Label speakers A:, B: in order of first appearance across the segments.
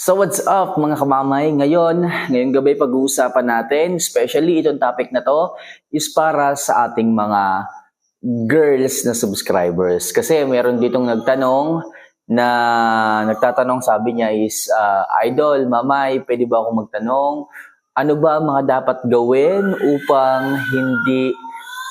A: So what's up mga kamamay? Ngayon, ngayong gabi pag-uusapan natin, especially itong topic na to, is para sa ating mga girls na subscribers. Kasi meron ditong nagtanong na nagtatanong sabi niya is, ah, Idol, mamay, pwede ba ako magtanong? Ano ba mga dapat gawin upang hindi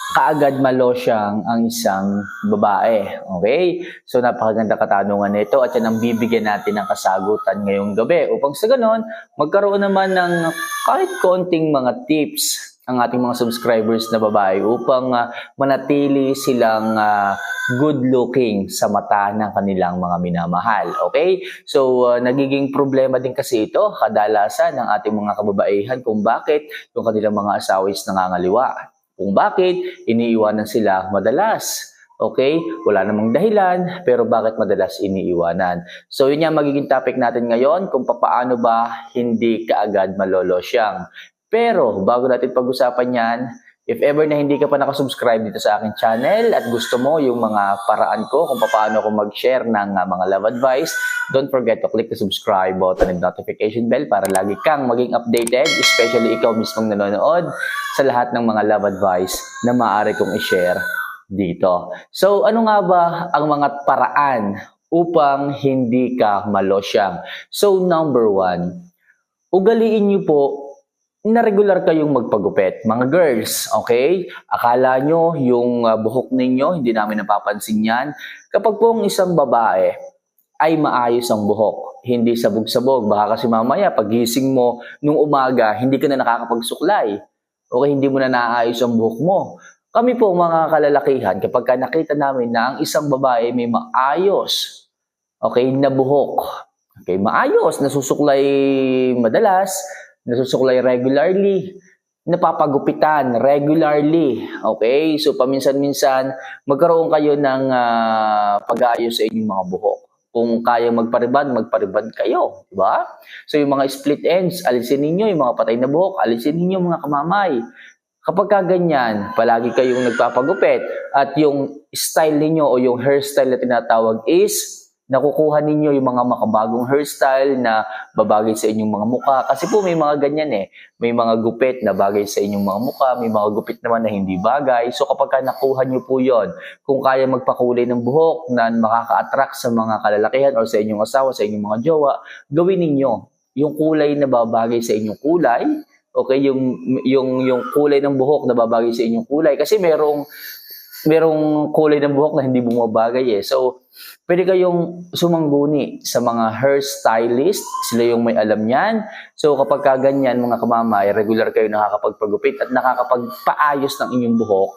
A: kaagad malosyang ang isang babae. Okay? So napakaganda katanungan nito at yan ang bibigyan natin ng kasagutan ngayong gabi. Upang sa ganon, magkaroon naman ng kahit konting mga tips ang ating mga subscribers na babae upang ah, manatili silang ah, good looking sa mata ng kanilang mga minamahal. Okay? So, ah, nagiging problema din kasi ito kadalasan ng ating mga kababaihan kung bakit yung kanilang mga asawa is nangangaliwa kung bakit iniiwanan sila madalas. Okay? Wala namang dahilan, pero bakit madalas iniiwanan? So, yun yung magiging topic natin ngayon, kung paano ba hindi kaagad malolosyang. Pero, bago natin pag-usapan yan, if ever na hindi ka pa nakasubscribe dito sa aking channel at gusto mo yung mga paraan ko kung paano ako mag-share ng uh, mga love advice, don't forget to click the subscribe button and notification bell para lagi kang maging updated, especially ikaw mismong nanonood sa lahat ng mga love advice na maaari kong i-share dito. So, ano nga ba ang mga paraan upang hindi ka malosyang? So, number one, ugaliin niyo po na regular kayong magpagupit. Mga girls, okay? Akala nyo yung uh, buhok ninyo, hindi namin napapansin yan. Kapag po ang isang babae ay maayos ang buhok, hindi sabog-sabog. Baka kasi mamaya, pagising mo nung umaga, hindi ka na nakakapagsuklay. Okay, hindi mo na naayos ang buhok mo. Kami po mga kalalakihan, kapag ka nakita namin na ang isang babae may maayos, okay, na buhok, okay, maayos, nasusuklay madalas, nasusuklay regularly, napapagupitan regularly. Okay? So, paminsan-minsan, magkaroon kayo ng ah, pag-aayos sa inyong mga buhok. Kung kaya magparibad, magparibad kayo. Di ba? So, yung mga split ends, alisin ninyo. Yung mga patay na buhok, alisin ninyo mga kamamay. Kapag ka ganyan, palagi kayong nagpapagupit at yung style ninyo o yung hairstyle na tinatawag is nakukuha ninyo yung mga makabagong hairstyle na babagay sa inyong mga muka. Kasi po may mga ganyan eh. May mga gupit na bagay sa inyong mga muka, may mga gupit naman na hindi bagay. So kapag ka nakuha nyo po yon, kung kaya magpakulay ng buhok na makaka-attract sa mga kalalakihan o sa inyong asawa, sa inyong mga jowa, gawin ninyo yung kulay na babagay sa inyong kulay. Okay, yung yung yung kulay ng buhok na babagay sa inyong kulay kasi merong merong kulay ng buhok na hindi bumabagay eh. So, pwede kayong sumangguni sa mga hairstylist. Sila yung may alam niyan. So, kapag kaganyan, mga kamamay, regular kayo nakakapagpagupit at nakakapagpaayos ng inyong buhok,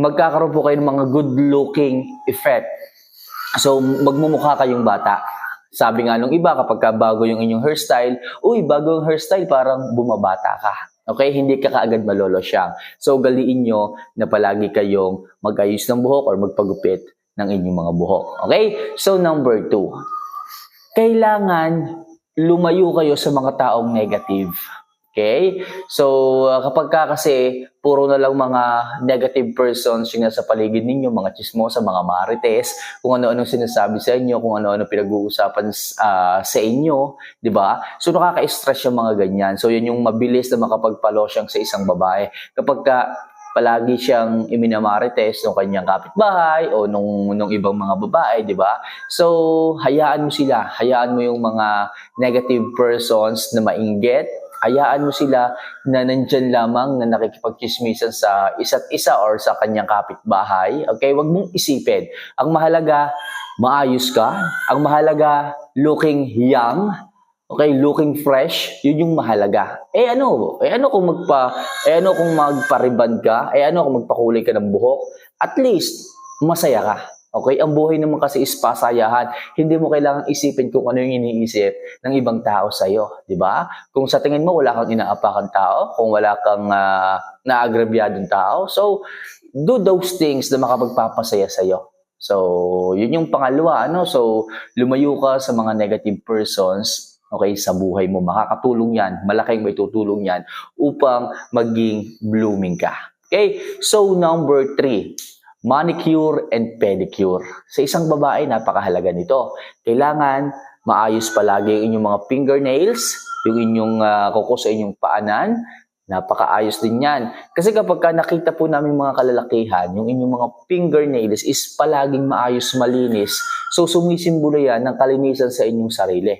A: magkakaroon po kayo ng mga good-looking effect. So, magmumukha kayong bata. Sabi nga nung iba, kapag ka bago yung inyong hairstyle, uy, bago yung hairstyle, parang bumabata ka. Okay, hindi ka kaagad malolosyang. So, galiin nyo na palagi kayong mag-ayos ng buhok or magpagupit ng inyong mga buhok. Okay? So, number two. Kailangan lumayo kayo sa mga taong negative. Okay? So, uh, kapag ka kasi puro na lang mga negative persons yung nasa paligid ninyo, mga chismosa, mga marites, kung ano-ano sinasabi sa inyo, kung ano-ano pinag-uusapan uh, sa inyo, di ba? So, nakaka-stress yung mga ganyan. So, yun yung mabilis na makapagpalosyang sa isang babae. Kapag ka palagi siyang iminamarites ng kanyang kapitbahay o nung, nung ibang mga babae, di ba? So, hayaan mo sila. Hayaan mo yung mga negative persons na mainggit, hayaan mo sila na nandyan lamang na nakikipagchismisan sa isa't isa or sa kanyang kapitbahay. Okay, wag mong isipin. Ang mahalaga, maayos ka. Ang mahalaga, looking young. Okay, looking fresh, yun yung mahalaga. Eh ano, eh ano kung magpa, eh ano kung magpariban ka, eh ano kung magpakulay ka ng buhok, at least, masaya ka. Okay? Ang buhay naman kasi is pasayahan. Hindi mo kailangang isipin kung ano yung iniisip ng ibang tao sa iyo, 'di ba? Kung sa tingin mo wala kang inaapakan tao, kung wala kang uh, naagrabyadong tao, so do those things na makapagpapasaya sa iyo. So, yun yung pangalawa, ano? So, lumayo ka sa mga negative persons okay, sa buhay mo. Makakatulong yan, malaking may tutulong yan upang maging blooming ka. Okay, so number three, manicure and pedicure. Sa isang babae, napakahalaga nito. Kailangan maayos palagi ang inyong mga fingernails, yung inyong uh, kuko sa inyong paanan, napakaayos din yan. Kasi kapag ka nakita po namin mga kalalakihan, yung inyong mga fingernails is palaging maayos, malinis. So sumisimbolo yan ng kalinisan sa inyong sarili.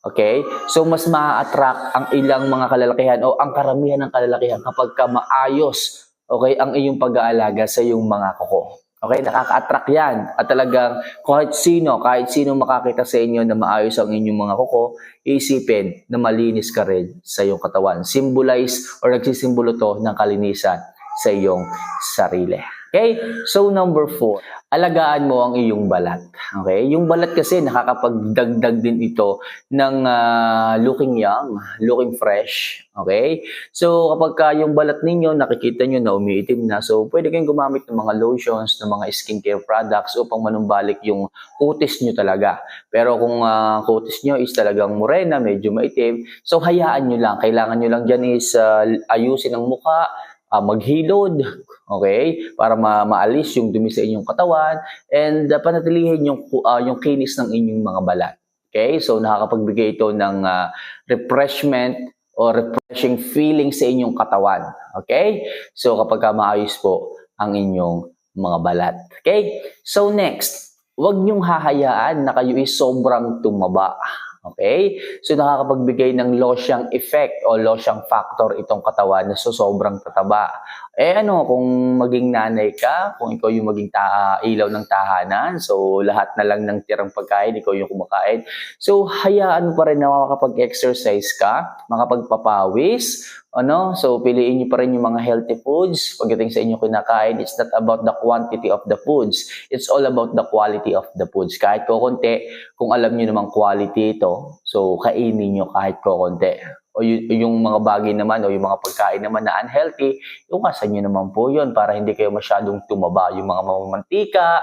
A: Okay? So mas ma-attract ang ilang mga kalalakihan o ang karamihan ng kalalakihan kapag ka maayos okay, ang iyong pag-aalaga sa iyong mga kuko. Okay, nakaka-attract yan. At talagang kahit sino, kahit sino makakita sa inyo na maayos ang inyong mga kuko, isipin na malinis ka rin sa iyong katawan. Symbolize or nagsisimbolo to ng kalinisan sa iyong sarili. Okay? So, number four, alagaan mo ang iyong balat. Okay? Yung balat kasi nakakapagdagdag din ito ng uh, looking young, looking fresh. Okay? So, kapag ka yung balat ninyo, nakikita nyo na umiitim na, so pwede kayong gumamit ng mga lotions, ng mga skincare products upang manumbalik yung kutis nyo talaga. Pero kung uh, kutis nyo is talagang morena, medyo maitim, so hayaan nyo lang. Kailangan nyo lang dyan is uh, ayusin ang mukha, uh, maghilod, okay? Para ma maalis yung dumi sa inyong katawan and uh, panatilihin yung uh, yung kinis ng inyong mga balat. Okay? So nakakapagbigay ito ng uh, refreshment or refreshing feeling sa inyong katawan. Okay? So kapag ka maayos po ang inyong mga balat. Okay? So next, huwag niyong hahayaan na kayo is sobrang tumaba. Okay? So nakakapagbigay ng losyang effect o losyang factor itong katawan na so sobrang tataba. Eh ano, kung maging nanay ka, kung ikaw yung maging ta ilaw ng tahanan, so lahat na lang ng tirang pagkain, ikaw yung kumakain. So hayaan mo pa rin na makakapag-exercise ka, makapagpapawis, ano? So, piliin niyo pa rin yung mga healthy foods. Pagdating sa inyong kinakain, it's not about the quantity of the foods. It's all about the quality of the foods. Kahit ko konti, kung alam niyo naman quality ito, so kainin niyo kahit ko konti. O yung mga bagay naman o yung mga pagkain naman na unhealthy, iwasan niyo naman po yun para hindi kayo masyadong tumaba. Yung mga mamamantika,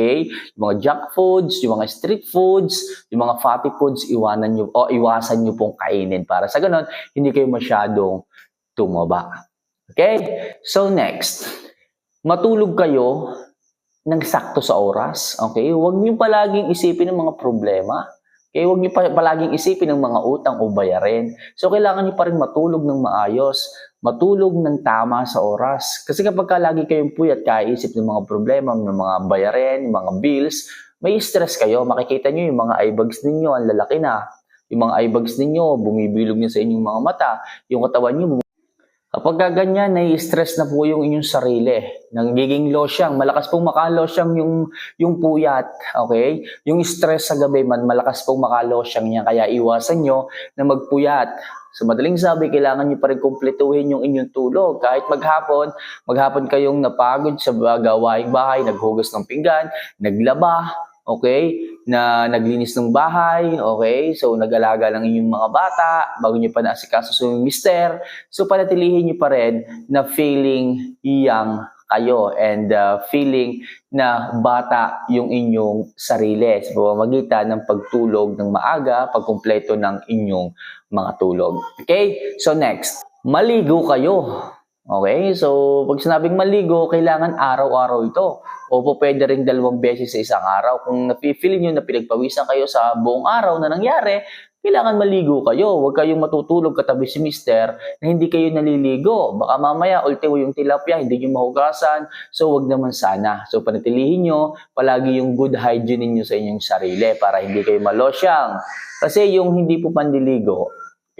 A: Okay? Yung mga junk foods, yung mga street foods, yung mga fatty foods, iwanan nyo, o iwasan nyo pong kainin para sa ganun, hindi kayo masyadong tumaba. Okay? So next, matulog kayo ng sakto sa oras. Okay? Huwag niyo palaging isipin ng mga problema. Okay, huwag niyo palaging isipin ng mga utang o bayarin. So, kailangan niyo pa rin matulog ng maayos, matulog ng tama sa oras. Kasi kapag ka lagi kayong puyat, kaisip ng mga problema, ng mga bayarin, mga bills, may stress kayo. Makikita niyo yung mga eye bags ninyo, ang lalaki na. Yung mga eye bags ninyo, bumibilog niyo sa inyong mga mata. Yung katawan niyo, Kapag ganyan, nai-stress na po yung inyong sarili. Nagiging losyang, malakas pong makalosyang yung, yung puyat. Okay? Yung stress sa gabi man, malakas pong makalosyang niya. Kaya iwasan nyo na magpuyat. Sa madaling sabi, kailangan nyo pa rin kumpletuhin yung inyong tulog. Kahit maghapon, maghapon kayong napagod sa gawaing bahay, naghugas ng pinggan, naglaba, okay? Na naglinis ng bahay, okay? So, nag-alaga lang inyong mga bata, bago nyo pa naasikaso sa yung mister. So, panatilihin nyo pa rin na feeling young kayo and uh, feeling na bata yung inyong sarili sa pamamagitan ng pagtulog ng maaga, pagkumpleto ng inyong mga tulog. Okay? So next, maligo kayo. Okay? So, pag sinabing maligo, kailangan araw-araw ito. O po pwede rin dalawang beses sa isang araw. Kung napipili nyo na pinagpawisan kayo sa buong araw na nangyari, kailangan maligo kayo. Huwag kayong matutulog katabi si mister na hindi kayo naliligo. Baka mamaya, ultimo yung tilapia, hindi nyo mahugasan. So, wag naman sana. So, panatilihin nyo palagi yung good hygiene ninyo sa inyong sarili para hindi kayo malosyang. Kasi yung hindi po pandiligo,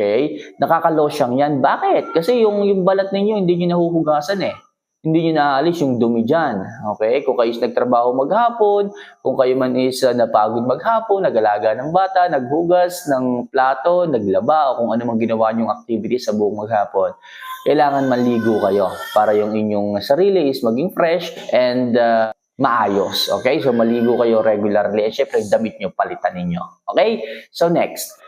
A: Okay? Nakakalosyang yan. Bakit? Kasi yung, yung balat ninyo, hindi nyo nahuhugasan eh. Hindi nyo naalis yung dumi dyan. Okay? Kung kayo is nagtrabaho maghapon, kung kayo man is uh, napagod maghapon, nagalaga ng bata, naghugas ng plato, naglaba, o kung ano mang ginawa nyong activity sa buong maghapon, kailangan maligo kayo para yung inyong sarili is maging fresh and uh, maayos. Okay? So, maligo kayo regularly. At syempre, damit nyo, palitan ninyo. Okay? So, next.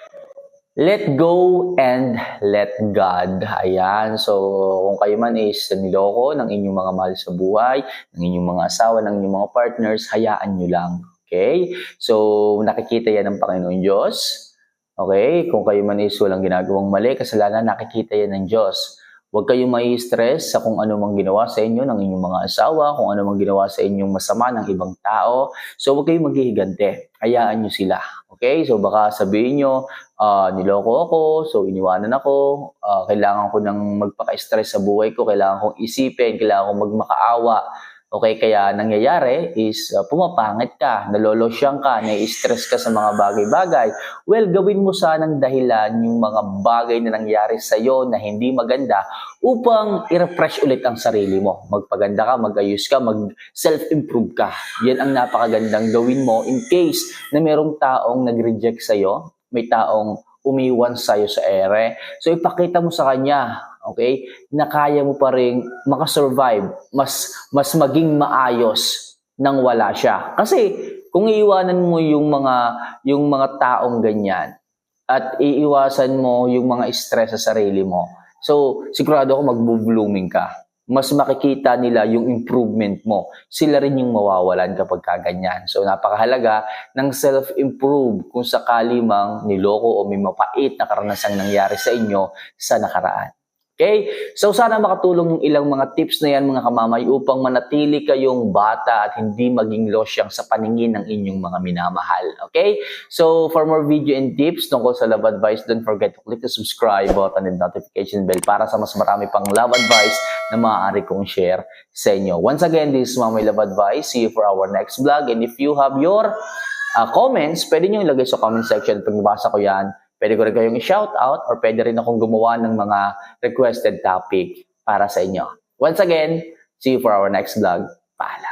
A: Let go and let God. Ayan. So, kung kayo man is niloko ng inyong mga mahal sa buhay, ng inyong mga asawa, ng inyong mga partners, hayaan nyo lang. Okay? So, nakikita yan ng Panginoon Diyos. Okay? Kung kayo man is walang ginagawang mali, kasalanan, nakikita yan ng Diyos. Huwag kayong may stress sa kung ano mang ginawa sa inyo ng inyong mga asawa, kung ano mang ginawa sa inyong masama ng ibang tao. So, huwag kayong maghihigante. Hayaan nyo sila. Okay? So baka sabihin nyo, ah, niloko ako, so iniwanan ako, ah, kailangan ko nang magpaka-stress sa buhay ko, kailangan kong isipin, kailangan kong magmakaawa. Okay, kaya nangyayari is ah, pumapangit ka, nalolosyang ka, nai-stress ka sa mga bagay-bagay. Well, gawin mo sanang dahilan yung mga bagay na nangyari sa iyo na hindi maganda upang i-refresh ulit ang sarili mo. Magpaganda ka, magayos ka, mag-self-improve ka. Yan ang napakagandang gawin mo in case na merong taong nag-reject sa iyo, may taong umiwan sa iyo sa ere. So ipakita mo sa kanya, okay, na kaya mo pa rin makasurvive, mas mas maging maayos nang wala siya. Kasi kung iiwanan mo yung mga yung mga taong ganyan at iiwasan mo yung mga stress sa sarili mo. So, sigurado ako magbo-blooming ka. Mas makikita nila yung improvement mo. Sila rin yung mawawalan kapag kaganyan. So, napakahalaga ng self-improve kung sakali mang niloko o may mapait na karanasang nangyari sa inyo sa nakaraan. Okay? So sana makatulong yung ilang mga tips na yan mga kamamay upang manatili kayong bata at hindi maging losyang sa paningin ng inyong mga minamahal. Okay? So for more video and tips tungkol sa love advice, don't forget to click the subscribe button and notification bell para sa mas marami pang love advice na maaari kong share sa inyo. Once again, this is Mamay Love Advice. See you for our next vlog. And if you have your uh, comments, pwede nyo ilagay sa comment section. Pag nabasa ko yan, pwede ko rin kayong i-shout out or pwede rin akong gumawa ng mga requested topic para sa inyo. Once again, see you for our next vlog. Paalam!